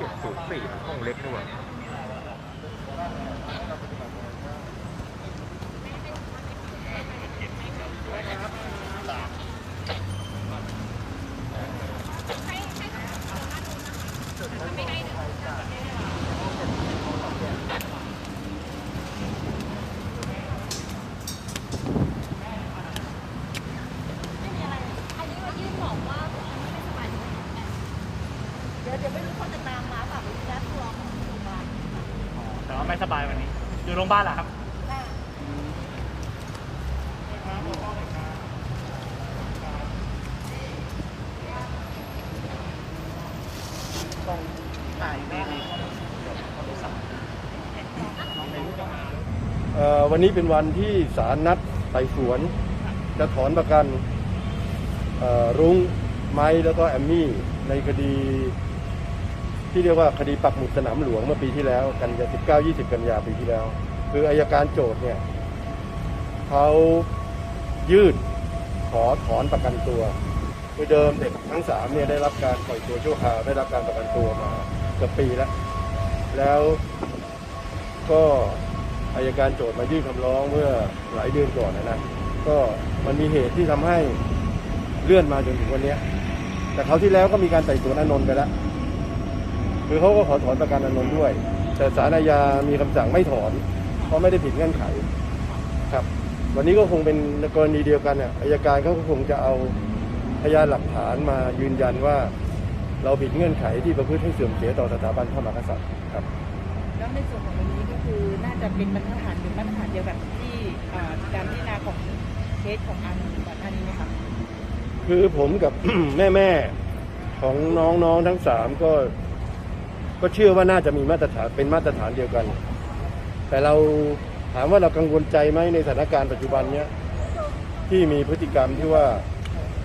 เจ็ดศูนย์สี่ห้องเล็กด้วยไม่มีอะไร อันนี้มายื่นบอกว่าอันนี้ไม่สบายเดี๋ยวเดี๋ยวไม่รู้คนจะตามมาแบบแล้ตัวของโรงพยาบาลแต่ว่าไม่สบายวันนี้ อยู่โรงพยาบาลเหรอครับค่ะเอ่อวันนี้เป็นวันที่ศาลนัดไต่สวน จะถอนประกันเอ่อรุ้งไม้แล้วก็แอมมี่ ในคดี ที่เรียกว่าคดีปักหมุดสนามหลวงเมื่อปีที่แล้ว กันยา19 20 กันยาปีที่แล้ว คืออายการโจทย์เนี่ยเขายื่นขอถอนประกันตัวคือเดิมเด็กทั้งสามเนี่ยได้รับการปล่อยตัวชั่วคราวได้รับการประกันตัวมาเกือบปีแล้ว แล้วก็อายการโจทย์มายื่นคำร้องเมื่อหลายเดือนก่อนนะนะก็มันมีเหตุที่ทำให้เลื่อนมาจนถึงวันนี้ แต่เขาที่แล้วก็มีการไต่สวนอานนท์ไปแล้ว คือเขาก็ขอถอนประกันอานนท์ด้วย แต่ศาลอาญามีคำสั่งไม่ถอน เพราะไม่ได้ผิดเงื่อนไขครับ วันนี้ก็คงเป็นกรณีเดียวกันเนี่ยอายการเขาก็คงจะเอาพยานหลักฐานมายืนยันว่า เราผิดเงื่อนไขที่ประพฤติให้เสื่อมเสียต่อสถาบันพระมหากษัตริย์ครับแล้วในส่วนของวันนี้ก็คือน่าจะเป็นมาตรฐานหรือมาตรฐานเดียวกับที่อ่าการพิจารณาของเคสของอันก่อนหน้านี้ไหมคะคือผมกับแม่แม่ๆของน้องๆทั้งสามก็ ก็เชื่อว่าน่าจะมีมาตรฐานเป็นมาตรฐานเดียวกัน แต่เราถามว่าเรากังวลใจไหมในสถานการณ์ปัจจุบันเนี้ยที่มีพฤติกรรมที่ว่า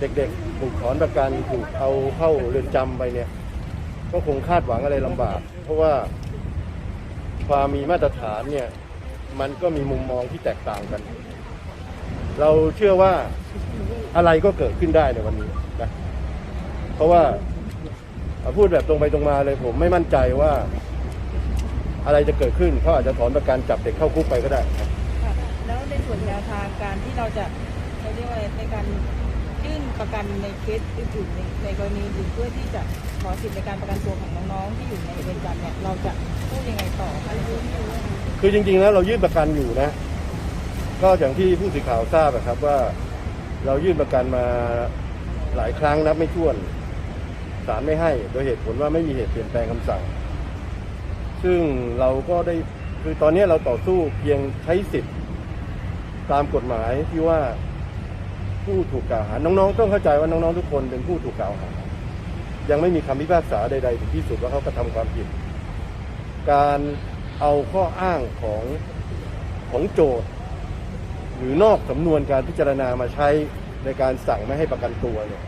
เด็กๆถูกถอนประกันถูกเอาเข้าเรือนจำไปเนี่ย ก็คงคาดหวังอะไรลำบาก เพราะว่าความมีมาตรฐานเนี่ย มันก็มีมุมมองที่แตกต่างกัน เราเชื่อว่าอะไรก็เกิดขึ้นได้ในวันนี้นะเพราะว่า พูดแบบตรงไปตรงมาเลยผมไม่มั่นใจว่า อะไรจะเกิดขึ้นเขาอาจจะถอนประกันจับเด็กเข้าคุกไปก็ได้ครับค่ะแล้วในส่วนแนวทางการที่เราจะเขาเรียกว่าในการยื่นประกันในเคสอื่นๆในในกรณีอื่นเพื่อที่จะขอสิทธิในการประกันตัวของน้องๆที่อยู่ในเรือนจำเนี่ยเราจะพูดยังไงต่อคะคือจริงๆแล้วเรายื่นประกันอยู่นะ ก็อย่างที่ผู้สื่อข่าวทราบอะครับว่า เรายื่นประกันมาหลายครั้งนับไม่ถ้วน ศาลไม่ให้ โดยเหตุผลว่าไม่มีเหตุเปลี่ยนแปลงคำสั่ง ซึ่งเราก็ได้คือตอนนี้เราต่อสู้เพียงใช้สิทธิ์ตามกฎหมายที่ว่าผู้ถูกกล่าวหา น้องๆ ต้องเข้าใจว่าน้องๆ ทุกคนเป็นผู้ถูกกล่าวหา ยังไม่มีคำพิพากษาใดๆถึงที่สุดว่าเขากระทำความผิด การเอาข้ออ้างของของโจทย์หรือนอกสำนวนการพิจารณามาใช้ในการสั่งไม่ให้ประกันตัวเนี่ย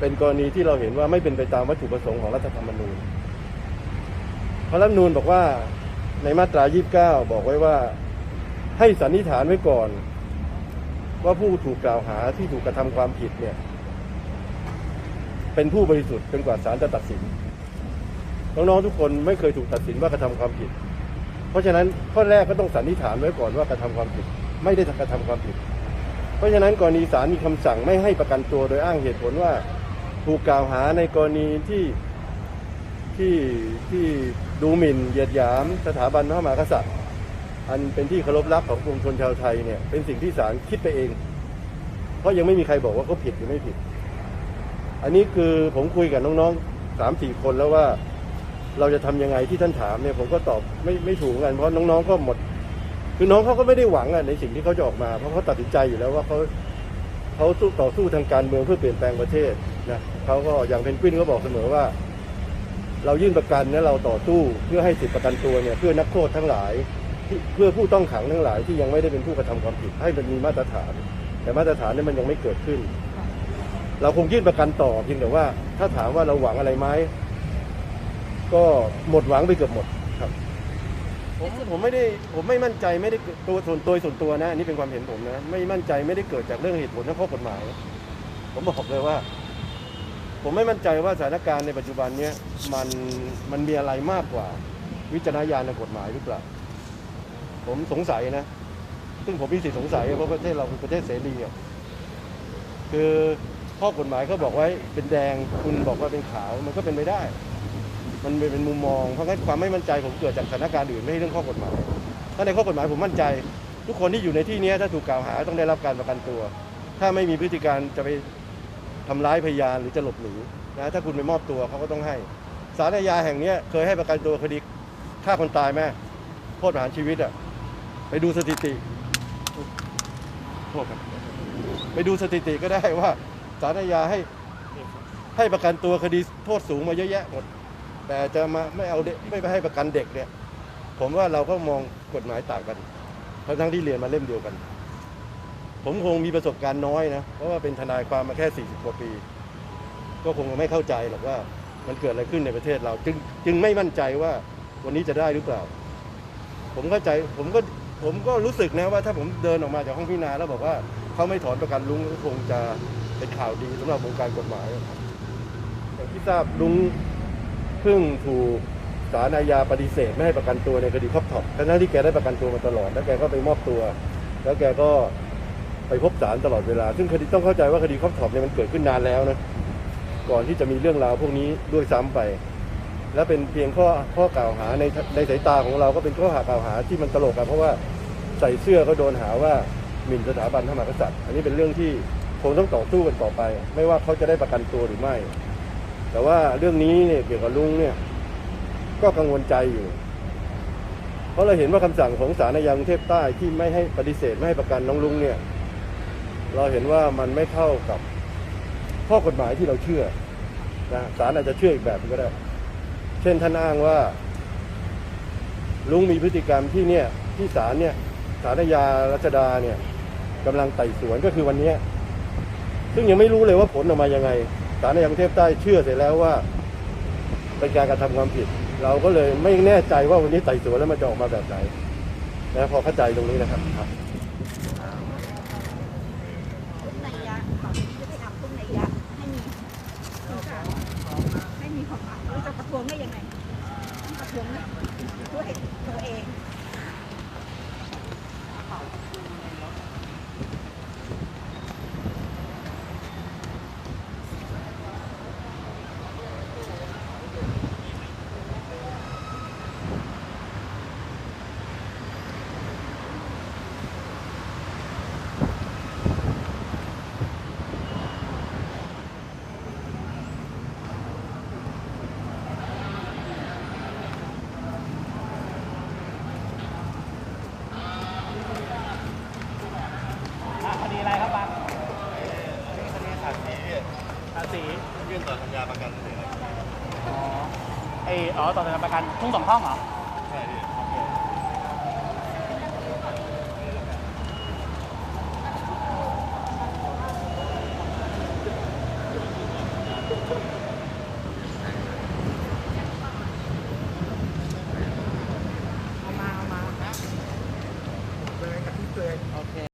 เป็นกรณีที่เราเห็นว่าไม่เป็นไปตามวัตถุประสงค์ของรัฐธรรมนูญ เพราะรัฐธรรมนูญบอกว่าในมาตรา 29 บอกไว้ว่าให้สันนิษฐานไว้ก่อน ว่าผู้ถูกกล่าวหาที่ถูกกระทำความผิดเนี่ย เป็นผู้บริสุทธิ์จนกว่าศาลจะตัดสินน้องๆทุกคนไม่เคยถูกตัดสินว่ากระทำความผิด เพราะฉะนั้นข้อแรกก็ต้องสันนิษฐานไว้ก่อนว่ากระทำความผิด ไม่ได้กระทำความผิด เพราะฉะนั้นกรณีศาลมีคำสั่งไม่ให้ประกันตัวโดยอ้างเหตุผลว่า ถูกกล่าวหาในกรณีที่ที่ที่ดูหมิ่นเหยียดหยามสถาบันพระมหากษัตริย์ อันเป็นที่เคารพรักของปวงชนชาวไทยเนี่ยเป็นสิ่งที่ศาลคิดไปเอง เพราะยังไม่มีใครบอกว่าเขาผิดหรือไม่ผิด อันนี้คือผมคุยกับน้องๆสามสี่คนแล้วว่าเราจะทำยังไงที่ท่านถามเนี่ยผมก็ตอบไม่ไม่ถูกกันเพราะน้องๆก็หมด คือน้องเขาก็ไม่ได้หวังอะในสิ่งที่เขาจะออกมาเพราะเขาตัดสินใจอยู่แล้วว่าเขาเขาสู้ต่อสู้ทางการเมืองเพื่อเปลี่ยนแปลงประเทศ นะเขาก็อย่างเพนกวินก็บอกเสมอว่า เรายื่นประกันเนี่ยเราต่อสู้เพื่อให้สิทธิประกันตัวเนี่ยเพื่อนักโทษทั้งหลายที่เพื่อผู้ต้องขังทั้งหลายที่ยังไม่ได้เป็นผู้กระทำความผิดให้มันมีมาตรฐาน แต่มาตรฐานนี่มันยังไม่เกิดขึ้น เราคงยื่นประกันต่อเพียงแต่ว่า ถ้าถามว่าเราหวังอะไรไหมก็หมดหวังไปเกือบหมดครับผมผมไม่ได้ผมไม่มั่นใจไม่ได้เกิดตัวส่วนตัวส่วนตัวนะอันนี้เป็นความเห็นผมนะ ไม่มั่นใจไม่ได้เกิดจากเรื่องเหตุผลทางข้อกฎหมาย ผมบอกเลยว่า ผมไม่มั่นใจว่าสถานการณ์ในปัจจุบันเนี้ยมันมันมีอะไรมากกว่า วิจารณญาณในกฎหมายหรือเปล่า ผมสงสัยนะ ซึ่งผมมีสิทธิสงสัยเพราะประเทศเราเป็นประเทศเสรีอะคือข้อกฎหมายเขาบอกไว้เป็นแดงคุณบอกว่าเป็นขาวมันก็เป็นไปได้ มันเป็นมุมมองเพราะงั้นความไม่มั่นใจผมเกิดจากสถานการณ์อื่นไม่ใช่เรื่องข้อกฎหมายถ้าในข้อกฎหมายผมมั่นใจ ทุกคนที่อยู่ในที่นี้ถ้าถูกกล่าวหาต้องได้รับการประกันตัว ถ้าไม่มีพฤติการจะไป ทำร้ายพยานหรือจะหลบหนีนะถ้าคุณไปมอบตัวเขาก็ต้องให้ศาลอาญาแห่งนี้เคยให้ประกันตัวคดีฆ่าคนตายไหมโทษประหารชีวิตอะไปดูสถิติโทษครับไปดูสถิติก็ได้ว่าศาลอาญาให้ให้ประกันตัวคดีโทษสูงมาเยอะแยะหมดแต่จะมาไม่เอาเด็กไม่ไปให้ประกันเด็กเนี่ย ผมว่าเราก็มองกฎหมายต่างกันทั้งที่เรียนมาเล่มเดียวกัน ผมคงมีประสบการณ์น้อยนะ เพราะว่าเป็นทนายความมาแค่ 40 กว่าปี ก็คงไม่เข้าใจหรอกว่ามันเกิดอะไรขึ้นในประเทศเรา จึงจึงไม่มั่นใจว่าวันนี้จะได้หรือเปล่า ผมเข้าใจผมก็ผมก็รู้สึกนะว่าถ้าผมเดินออกมาจากห้องพิจารณาแล้วบอกว่าเขาไม่ถอนประกันลุงก็คงจะเป็นข่าวดีสำหรับวงการกฎหมายอย่างที่ทราบลุงเพิ่งถูกศาลอาญาปฏิเสธไม่ให้ประกันตัวในคดีครอบท็อปทั้งที่แกได้ประกันตัวมาตลอด แล้วแกก็ไปมอบตัว แล้วแกก็ ไปพบศาลตลอดเวลา ซึ่งคดีต้องเข้าใจว่าคดีครอบท็อปเนี่ยมันเกิดขึ้นนานแล้วนะก่อนที่จะมีเรื่องราวพวกนี้ด้วยซ้ำไป และเป็นเพียงข้อข้อกล่าวหาในในสายตาของเราก็เป็นข้อหากล่าวหาที่มันตลกอะเพราะว่าใส่เสื้อก็โดนหาว่าหมิ่นสถาบันพระมหากษัตริย์ อันนี้เป็นเรื่องที่คงต้องต่อสู้กันต่อไป ไม่ว่าเขาจะได้ประกันตัวหรือไม่ แต่ว่าเรื่องนี้เนี่ยเกี่ยวกับลุงเนี่ย ก็กังวลใจอยู่ เพราะเราเห็นว่าคำสั่งของศาลอาญากรุงเทพใต้ที่ไม่ให้ปฏิเสธไม่ให้ประกันน้องลุงเนี่ย เราเห็นว่ามันไม่เข้ากับข้อกฎหมายที่เราเชื่อนะศาลอาจจะเชื่ออีกแบบก็ได้ เช่นท่านอ้างว่า ลุงมีพฤติกรรมที่เนี่ยที่ศาลเนี่ยศาลอาญารัชดาเนี่ยกำลังไต่สวนก็คือวันนี้ ซึ่งยังไม่รู้เลยว่าผลออกมายังไงศาลอาญากรุงเทพใต้เชื่อเสร็จแล้วว่าเป็นการกระทำความผิด เราก็เลยไม่แน่ใจว่าวันนี้ไต่สวนแล้วมันจะออกมาแบบไหนนะพอเข้าใจตรงนี้นะครับครับ ทุกนัยยะของพฤติกรรมทุกนัยยะให้มีให้มีความหมายเราจะ ประท้วงได้ยังไงประท้วงด้วยตัวเอง อะคดีอะไรครับบัง คดีขาดสี ภาษี ยื่นต่อสัญญาประกันเลย อ๋อต่อสัญญาประกันทุ่งสองห้องเหรอ